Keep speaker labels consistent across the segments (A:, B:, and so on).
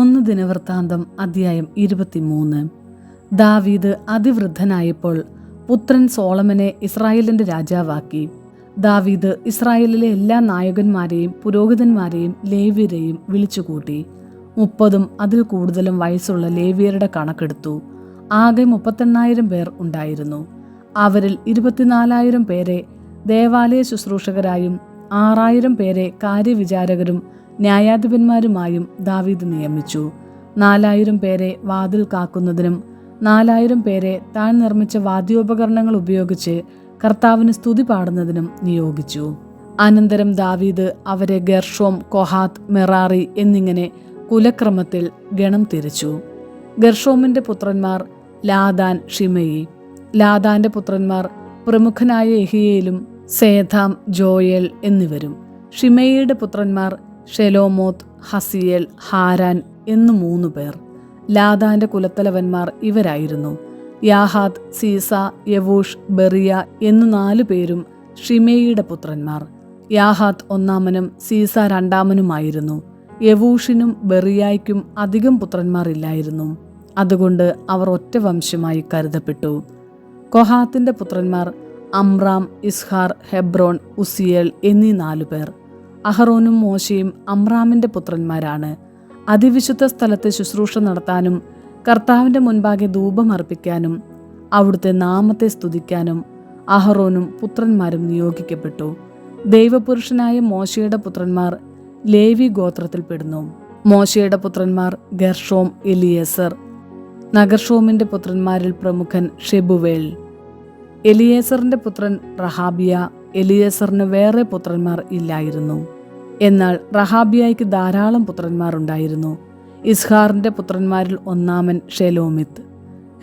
A: ഒന്ന് ദിനവൃത്താന്തം അധ്യായം ഇരുപത്തിമൂന്ന്. ദാവീദ് അതിവൃദ്ധനായപ്പോൾ പുത്രൻ സോളമനെ ഇസ്രായേലിന്റെ രാജാവാക്കി. ദാവീദ് ഇസ്രായേലിലെ എല്ലാ നായകന്മാരെയും പുരോഹിതന്മാരെയും ലേവ്യരെയും വിളിച്ചുകൂട്ടി. മുപ്പതും അതിൽ കൂടുതലും വയസ്സുള്ള ലേവ്യരുടെ കണക്കെടുത്തു. ആകെ മുപ്പത്തെണ്ണായിരം പേർ ഉണ്ടായിരുന്നു. അവരിൽ ഇരുപത്തിനാലായിരം പേരെ ദേവാലയ ശുശ്രൂഷകരായും ആറായിരം പേരെ കാര്യവിചാരകരും ന്യായാധിപന്മാരുമായും ദാവീദ് നിയമിച്ചു. നാലായിരം പേരെ വാതിൽ കാക്കുന്നതിനും നാലായിരം പേരെ താൻ നിർമ്മിച്ച വാദ്യോപകരണങ്ങൾ ഉപയോഗിച്ച് കർത്താവിന് സ്തുതി പാടുന്നതിനും നിയോഗിച്ചു. അനന്തരം ദാവീദ് അവരെ ഗർഷോം കൊഹാത്ത് മെറാറി എന്നിങ്ങനെ കുലക്രമത്തിൽ ഗണം തിരിച്ചു. ഗർഷോമിന്റെ പുത്രന്മാർ ലാദാൻ ഷിമയി ലാദാന്റെ പുത്രന്മാർ പ്രമുഖനായ എഹിയയിലും സേഥാം ജോയൽ എന്നിവരും. ഷിമയിയുടെ പുത്രന്മാർ ഷെലോമോത്ത് ഹസിയേൽ ഹാരാൻ എന്നു മൂന്നു പേർ. ലാദാന്റെ കുലത്തലവന്മാർ ഇവരായിരുന്നു. യാഹാദ് സീസ യവൂഷ് ബെറിയ എന്നു നാലു പേരും ഷിമേയിയുടെ പുത്രന്മാർ. യാഹാദ് ഒന്നാമനും സീസ രണ്ടാമനുമായിരുന്നു. യവൂഷിനും ബെറിയായ്ക്കും അധികം പുത്രന്മാർ ഇല്ലായിരുന്നു. അതുകൊണ്ട് അവർ ഒറ്റ വംശമായി കരുതപ്പെട്ടു. കൊഹാത്തിന്റെ പുത്രന്മാർ അമ്രാം ഇസ്ഹാർ ഹെബ്രോൺ ഉസിയേൽ എന്നീ നാലു പേർ. അഹറോനും മോശയും അമ്രാമിന്റെ പുത്രന്മാരാണ്. അതിവിശുദ്ധ സ്ഥലത്ത് ശുശ്രൂഷ നടത്താനും കർത്താവിന്റെ മുൻപാകെ ധൂപം അർപ്പിക്കാനും അവിടുത്തെ നാമത്തെ സ്തുതിക്കാനും അഹറോനും പുത്രന്മാരും നിയോഗിക്കപ്പെട്ടു. ദൈവപുരുഷനായ മോശയുടെ പുത്രന്മാർ ലേവി ഗോത്രത്തിൽപ്പെടുന്നു മോശയുടെ പുത്രന്മാർ ഗർഷോം എലിയസർ. നഗർഷോമിന്റെ പുത്രന്മാരിൽ പ്രമുഖൻ ഷെബുവേൽ. എലിയേസറിന്റെ പുത്രൻ റഹാബിയ. എലിയേസറിന് വേറെ പുത്രന്മാർ ഇല്ലായിരുന്നു. എന്നാൽ റഹാബിയായിക്ക് ധാരാളം പുത്രന്മാർ ഉണ്ടായിരുന്നു ഇസ്ഹാറിന്റെ പുത്രന്മാരിൽ ഒന്നാമൻ ഷെലോമിത്ത്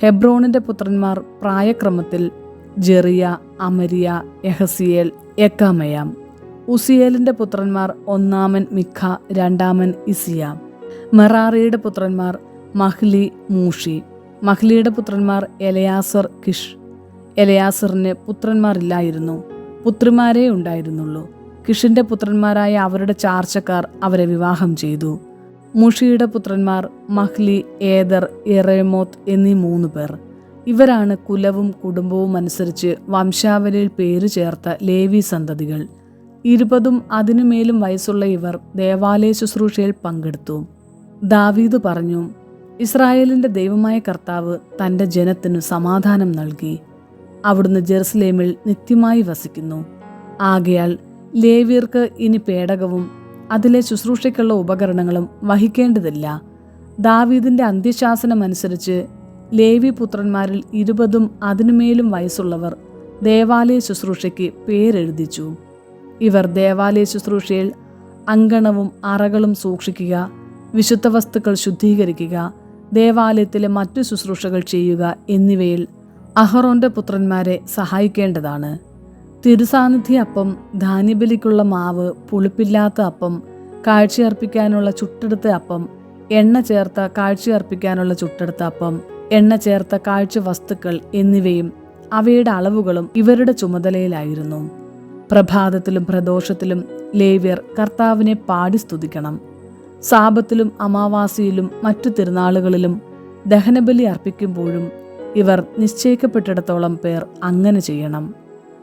A: ഹെബ്രോണിന്റെ പുത്രന്മാർ പ്രായക്രമത്തിൽ ജെറിയ അമരിയ എഹസിയേൽ എക്കാമയാം. ഉസിയേലിന്റെ പുത്രന്മാർ ഒന്നാമൻ മിഖ രണ്ടാമൻ ഇസിയ. മെറാറിയുടെ പുത്രന്മാർ മഹ്ലി മൂഷി. മഹ്ലിയുടെ പുത്രന്മാർ എലയാസർ കിഷ്. എലയാസറിന് പുത്രന്മാരില്ലായിരുന്നു. പുത്രിമാരേ ഉണ്ടായിരുന്നുള്ളൂ. കിഷിന്റെ പുത്രന്മാരായ അവരുടെ ചാർച്ചക്കാർ അവരെ വിവാഹം ചെയ്തു. മുഷിയുടെ പുത്രന്മാർ മഹ്ലി ഏദർ എറേമോത്ത് എന്നീ മൂന്ന് പേർ. ഇവരാണ് കുലവും കുടുംബവും അനുസരിച്ച് വംശാവലിയിൽ പേര് ചേർത്ത ലേവി സന്തതികൾ. ഇരുപതും അതിനുമേലും വയസ്സുള്ള ഇവർ ദേവാലയ ശുശ്രൂഷയിൽ പങ്കെടുത്തു. ദാവീദ് പറഞ്ഞു ഇസ്രായേലിന്റെ ദൈവമായ കർത്താവ് തന്റെ ജനത്തിനു സമാധാനം നൽകി. അവിടുന്ന് ജെറുസലേമിൽ നിത്യമായി വസിക്കുന്നു. ആകയാൽ ലേവ്യർക്ക് ഇനി പേടകവും അതിലെ ശുശ്രൂഷയ്ക്കുള്ള ഉപകരണങ്ങളും വഹിക്കേണ്ടതില്ല. ദാവീദിന്റെ അന്ത്യശാസനമനുസരിച്ച് ലേവി പുത്രന്മാരിൽ ഇരുപതും അതിനുമേലും വയസ്സുള്ളവർ ദേവാലയ ശുശ്രൂഷയ്ക്ക് പേരെഴുതിച്ചു. ഇവർ ദേവാലയ ശുശ്രൂഷയിൽ അങ്കണവും അറകളും സൂക്ഷിക്കുക വിശുദ്ധ വസ്തുക്കൾ ശുദ്ധീകരിക്കുക ദേവാലയത്തിലെ മറ്റു ശുശ്രൂഷകൾ ചെയ്യുക എന്നിവയിൽ അഹറോന്റെ പുത്രന്മാരെ സഹായിക്കേണ്ടതാണ്. തിരുസാന്നിധ്യ അപ്പം ധാന്യബലിക്കുള്ള മാവ് പുളിപ്പില്ലാത്ത അപ്പം കാഴ്ചയർപ്പിക്കാനുള്ള ചുട്ടെടുത്ത അപ്പം എണ്ണ ചേർത്ത കാഴ്ചയർപ്പിക്കാനുള്ള ചുട്ടെടുത്ത അപ്പം എണ്ണ ചേർത്ത കാഴ്ച വസ്തുക്കൾ എന്നിവയും അവയുടെ അളവുകളും ഇവരുടെ ചുമതലയിലായിരുന്നു. പ്രഭാതത്തിലും പ്രദോഷത്തിലും ലേവ്യർ കർത്താവിനെ പാടി സ്തുതിക്കണം. സാപത്തിലും അമാവാസിയിലും മറ്റു തിരുനാളുകളിലും ദഹനബലി അർപ്പിക്കുമ്പോഴും ഇവർ നിശ്ചയിക്കപ്പെട്ടിടത്തോളം പേർ അങ്ങനെ ചെയ്യണം.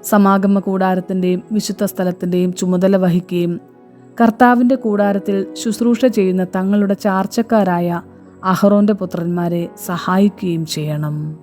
A: സമാഗമ കൂടാരത്തിന്റെയും വിശുദ്ധ സ്ഥലത്തിന്റെയും ചുമതല വഹിക്കുകയും കർത്താവിന്റെ കൂടാരത്തിൽ ശുശ്രൂഷ ചെയ്യുന്ന തങ്ങളുടെ ചാർച്ചക്കാരായ അഹറോന്റെ പുത്രന്മാരെ സഹായിക്കുകയും ചെയ്യണം.